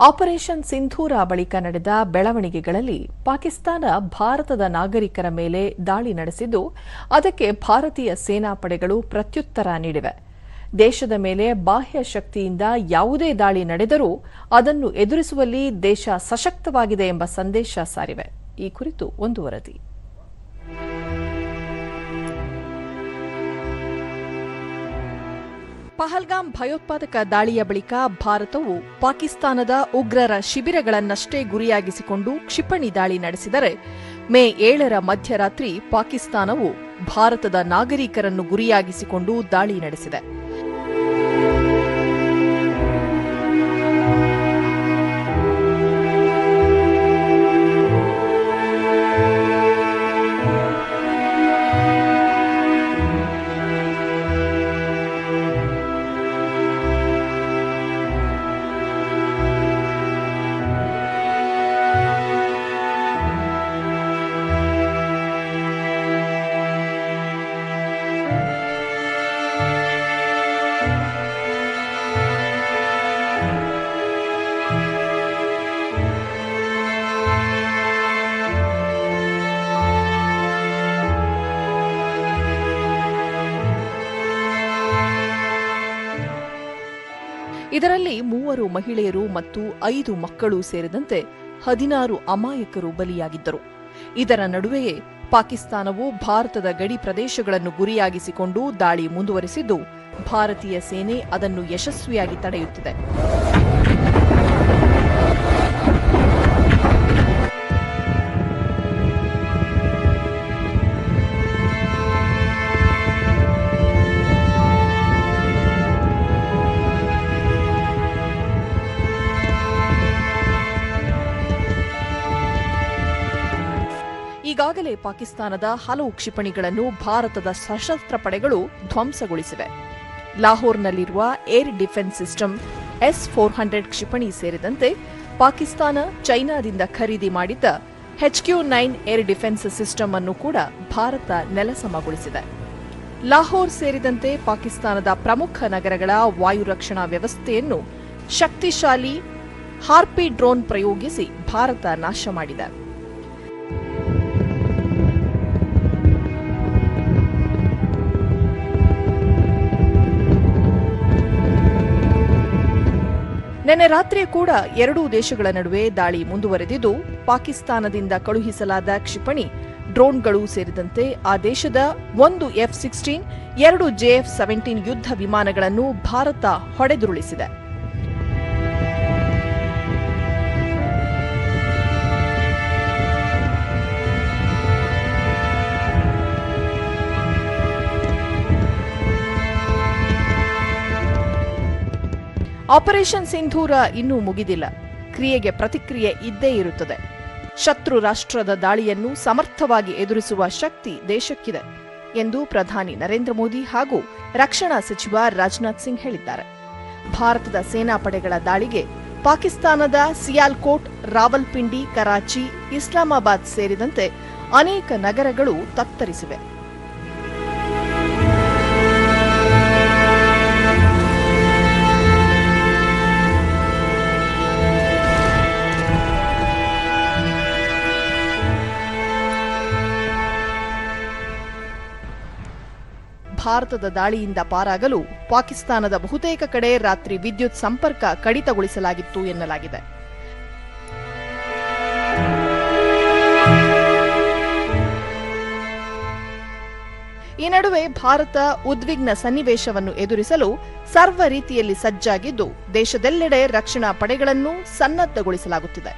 Operation ಸಿಂಧೂರ ಬಳಿಕ ನಡೆದ ಬೆಳವಣಿಗೆಗಳಲ್ಲಿ ಪಾಕಿಸ್ತಾನ ಭಾರತದ ನಾಗರಿಕರ ಮೇಲೆ ದಾಳಿ ನಡೆಸಿದ್ದು, ಅದಕ್ಕೆ ಭಾರತೀಯ ಸೇನಾಪಡೆಗಳು ಪ್ರತ್ಯುತ್ತರ ನೀಡಿವೆ. ದೇಶದ ಮೇಲೆ ಬಾಹ್ಯ ಶಕ್ತಿಯಿಂದ ಯಾವುದೇ ದಾಳಿ ನಡೆದರೂ ಅದನ್ನು ಎದುರಿಸುವಲ್ಲಿ ದೇಶ ಸಶಕ್ತವಾಗಿದೆ ಎಂಬ ಸಂದೇಶ ಸಾರಿವೆ. ಈ ಕುರಿತು ಒಂದು ವರದಿ. ಪಹಲ್ಗಾಮ್ ಭಯೋತ್ಪಾದಕ ದಾಳಿಯ ಬಳಿಕ ಭಾರತವು ಪಾಕಿಸ್ತಾನದ ಉಗ್ರರ ಶಿಬಿರಗಳನ್ನಷ್ಟೇ ಗುರಿಯಾಗಿಸಿಕೊಂಡು ಕ್ಷಿಪಣಿ ದಾಳಿ ನಡೆಸಿದರೆ ಮೇ ಏಳರ ಮಧ್ಯರಾತ್ರಿ ಪಾಕಿಸ್ತಾನವು ಭಾರತದ ನಾಗರಿಕರನ್ನು ಗುರಿಯಾಗಿಸಿಕೊಂಡು ದಾಳಿ ನಡೆಸಿದೆ. ಇದರಲ್ಲಿ ಮೂವರು ಮಹಿಳೆಯರು ಮತ್ತು ಐದು ಮಕ್ಕಳು ಸೇರಿದಂತೆ ಹದಿನಾರು ಅಮಾಯಕರು ಬಲಿಯಾಗಿದ್ದರು. ಇದರ ನಡುವೆಯೇ ಪಾಕಿಸ್ತಾನವು ಭಾರತದ ಗಡಿ ಪ್ರದೇಶಗಳನ್ನು ಗುರಿಯಾಗಿಸಿಕೊಂಡು ದಾಳಿ ಮುಂದುವರೆಸಿದ್ದು, ಭಾರತೀಯ ಸೇನೆ ಅದನ್ನು ಯಶಸ್ವಿಯಾಗಿ ತಡೆಯುತ್ತಿದೆ. ಈಗಾಗಲೇ ಪಾಕಿಸ್ತಾನದ ಹಲವು ಕ್ಷಿಪಣಿಗಳನ್ನು ಭಾರತದ ಸಶಸ್ತ್ರ ಪಡೆಗಳು ಧ್ವಂಸಗೊಳಿಸಿವೆ. ಲಾಹೋರ್ನಲ್ಲಿರುವ air defence system S four hundred ಕ್ಷಿಪಣಿ ಸೇರಿದಂತೆ ಪಾಕಿಸ್ತಾನ ಚೈನಾದಿಂದ ಖರೀದಿ ಮಾಡಿದ್ದ HQ nine air defence system ಅನ್ನು ಕೂಡ ಭಾರತ ನೆಲಸಮಗೊಳಿಸಿದೆ. ಲಾಹೋರ್ ಸೇರಿದಂತೆ ಪಾಕಿಸ್ತಾನದ ಪ್ರಮುಖ ನಗರಗಳ ವಾಯು ರಕ್ಷಣಾ ವ್ಯವಸ್ಥೆಯನ್ನು ಶಕ್ತಿಶಾಲಿ ಹಾರ್ಪಿ ಡ್ರೋನ್ ಪ್ರಯೋಗಿಸಿ ಭಾರತ ನಾಶ ಮಾಡಿದೆ. ನಿನ್ನೆ ರಾತ್ರಿ ಕೂಡ ಎರಡೂ ದೇಶಗಳ ನಡುವೆ ದಾಳಿ ಮುಂದುವರೆದಿದ್ದು, ಪಾಕಿಸ್ತಾನದಿಂದ ಕಳುಹಿಸಲಾದ ಕ್ಷಿಪಣಿ, ಡ್ರೋನ್ಗಳು ಸೇರಿದಂತೆ ಆ ದೇಶದ ಒಂದು ಎಫ್ ಸಿಕ್ಸ್ಟೀನ್, ಎರಡು ಜೆಎಫ್ ಸೆವೆಂಟೀನ್ ಯುದ್ಧ ವಿಮಾನಗಳನ್ನು ಭಾರತ ಹೊಡೆದುರುಳಿಸಿದೆ. ಆಪರೇಷನ್ ಸಿಂಧೂರ ಇನ್ನೂ ಮುಗಿದಿಲ್ಲ. ಕ್ರಿಯೆಗೆ ಪ್ರತಿಕ್ರಿಯೆ ಇದ್ದೇ ಇರುತ್ತದೆ. ಶತ್ರು ರಾಷ್ಟ್ರದ ದಾಳಿಯನ್ನು ಸಮರ್ಥವಾಗಿ ಎದುರಿಸುವ ಶಕ್ತಿ ದೇಶಕ್ಕಿದೆ ಎಂದು ಪ್ರಧಾನಿ ನರೇಂದ್ರ ಮೋದಿ ಹಾಗೂ ರಕ್ಷಣಾ ಸಚಿವ ರಾಜನಾಥ್ ಸಿಂಗ್ ಹೇಳಿದ್ದಾರೆ. ಭಾರತದ ಸೇನಾಪಡೆಗಳ ದಾಳಿಗೆ ಪಾಕಿಸ್ತಾನದ ಸಿಯಾಲ್ಕೋಟ್, ರಾವಲ್ಪಿಂಡಿ, ಕರಾಚಿ, ಇಸ್ಲಾಮಾಬಾದ್ ಸೇರಿದಂತೆ ಅನೇಕ ನಗರಗಳು ತತ್ತರಿಸಿವೆ. ಭಾರತದ ದಾಳಿಯಿಂದ ಪಾರಾಗಲು ಪಾಕಿಸ್ತಾನದ ಬಹುತೇಕ ಕಡೆ ರಾತ್ರಿ ವಿದ್ಯುತ್ ಸಂಪರ್ಕ ಕಡಿತಗೊಳಿಸಲಾಗಿತ್ತು ಎನ್ನಲಾಗಿದೆ. ಈ ನಡುವೆ ಭಾರತ ಉದ್ವಿಗ್ನ ಸನ್ನಿವೇಶವನ್ನು ಎದುರಿಸಲು ಸರ್ವ ರೀತಿಯಲ್ಲಿ ಸಜ್ಜಾಗಿದ್ದು ದೇಶದೆಲ್ಲೆಡೆ ರಕ್ಷಣಾ ಪಡೆಗಳನ್ನು ಸನ್ನದ್ಧಗೊಳಿಸಲಾಗುತ್ತಿದೆ.